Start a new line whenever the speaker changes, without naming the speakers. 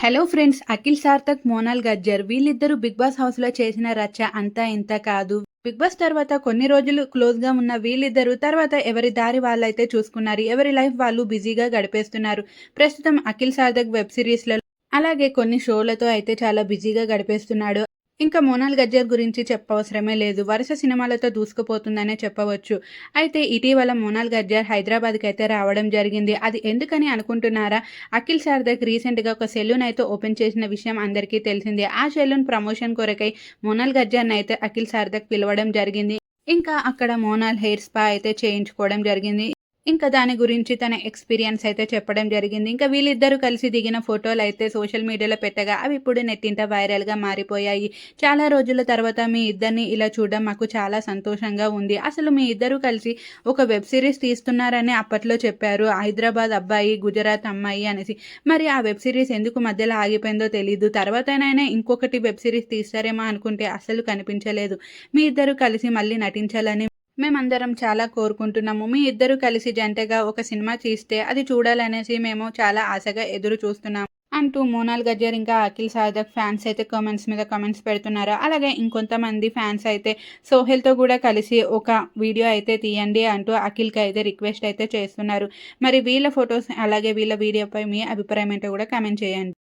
Hello friends Akhil Sarthak Monal Gajjar వీళ్ళిద్దరూ Bigg boss హౌస్లో చేసిన రచ్చ అంతా ఇంత కాదు. బిగ్ బాస్ తర్వాత కొన్ని రోజులు క్లోజ్గా ఉన్న వీళ్ళిద్దరూ తర్వాత ఎవరి దారి వాళ్ళైతే చూసుకున్నారు ఎవరి లైఫ్ వాళ్ళు బిజీగా గడిపేస్తున్నారు. ప్రస్తుతం అఖిల్ సార్థక్ వెబ్ సిరీస్లలో అలాగే కొన్ని షోలతో అయితే చాలా బిజీగా గడిపేస్తున్నాడు. ఇంకా మోనాల్ గజ్జర్ గురించి చెప్పవసరమే లేదు. వరుస సినిమాలతో దూసుకుపోతుందనే చెప్పవచ్చు. అయితే ఇటీవల మోనాల్ గజ్జర్ హైదరాబాద్కి అయితే రావడం జరిగింది. అది ఎందుకని అనుకుంటున్నారా? అఖిల్ సార్దక్ రీసెంట్గా ఒక సెలూన్ అయితే ఓపెన్ చేసిన విషయం అందరికీ తెలిసిందే. ఆ సెలూన్ ప్రమోషన్ కొరకై మోనాల్ గజ్జర్ని అయితే అఖిల్ సార్దక్ పిలవడం జరిగింది. ఇంకా అక్కడ మోనాల్ హెయిర్ స్పా అయితే చేయించుకోవడం జరిగింది. ఇంకా దాని గురించి తన ఎక్స్పీరియన్స్ అయితే చెప్పడం జరిగింది. ఇంకా వీళ్ళిద్దరూ కలిసి దిగిన ఫోటోలు అయితే సోషల్ మీడియాలో పెట్టగా అవి ఇప్పుడు నెట్టింట వైరల్గా మారిపోయాయి. చాలా రోజుల తర్వాత మీ ఇద్దరిని ఇలా చూడడం మాకు చాలా సంతోషంగా ఉంది. అసలు మీ ఇద్దరు కలిసి ఒక వెబ్ సిరీస్ తీస్తున్నారని అప్పట్లో చెప్పారు. హైదరాబాద్ అబ్బాయి గుజరాత్ అమ్మాయి అనేసి. మరి ఆ వెబ్ సిరీస్ ఎందుకు మధ్యలో ఆగిపోయిందో తెలియదు తర్వాతనైనా ఇంకొకటి వెబ్ సిరీస్ తీస్తారేమో అనుకుంటే అసలు కనిపించలేదు. మీ ఇద్దరు కలిసి మళ్ళీ నటించాలని మేమందరం చాలా కోరుకుంటున్నాము. మీ ఇద్దరు కలిసి జంటగా ఒక సినిమా తీస్తే అది చూడాలనేసి మేము చాలా ఆశగా ఎదురు చూస్తున్నాము. అంటూ మోనాల్ గజ్జర్ ఇంకా అఖిల్ సాధక్ ఫ్యాన్స్ అయితే కామెంట్స్ మీద కామెంట్స్ పెడుతున్నారు? అలాగే ఇంకొంతమంది ఫ్యాన్స్ అయితే సోహెల్తో కూడా కలిసి ఒక వీడియో అయితే తీయండి అంటూ అఖిల్కి అయితే రిక్వెస్ట్ అయితే చేస్తున్నారు. మరి వీళ్ళ ఫొటోస్ అలాగే వీళ్ళ వీడియోపై మీ అభిప్రాయం ఏంటో కూడా కామెంట్ చేయండి.